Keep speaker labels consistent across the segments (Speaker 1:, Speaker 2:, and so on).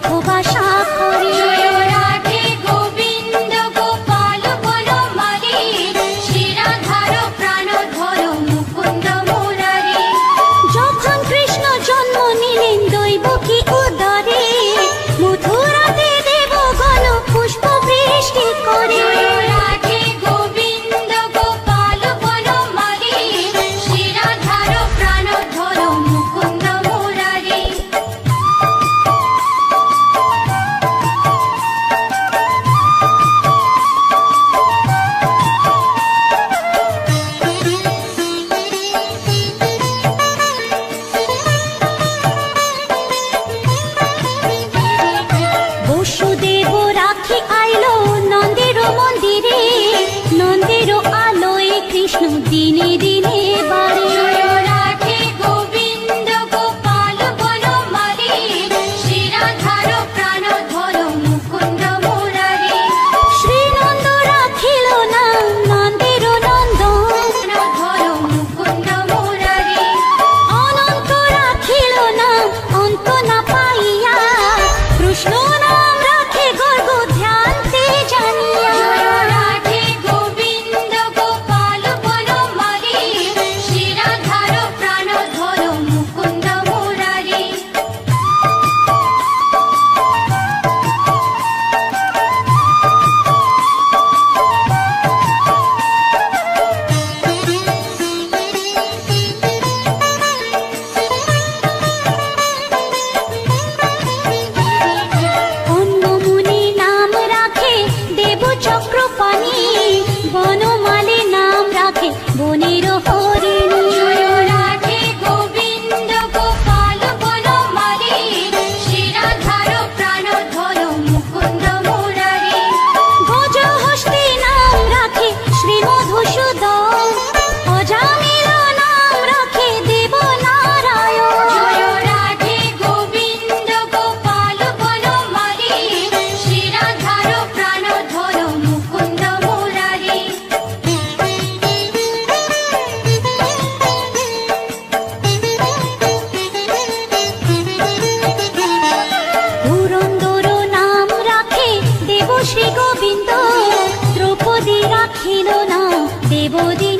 Speaker 1: 不怕山 দেব দীন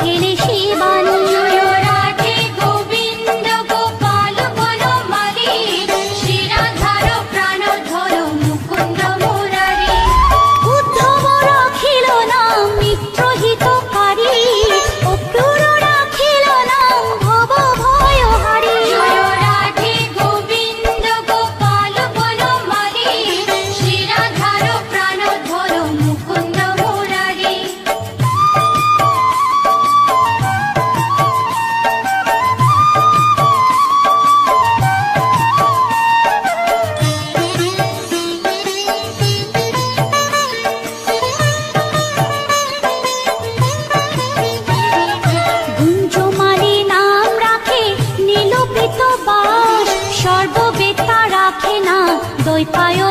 Speaker 1: রাখেলে শিবানী
Speaker 2: জয়
Speaker 1: 会頼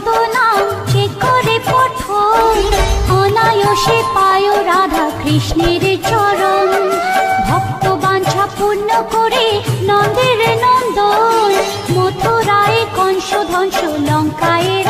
Speaker 1: চেতনা সে করে পঠন? অনায়সে পায় রাধা কৃষ্ণের চরণ। ভক্ত বাঞ্ছা পূর্ণ করে নন্দের নন্দন। মথুরায় কংস ধ্বংস লঙ্কায়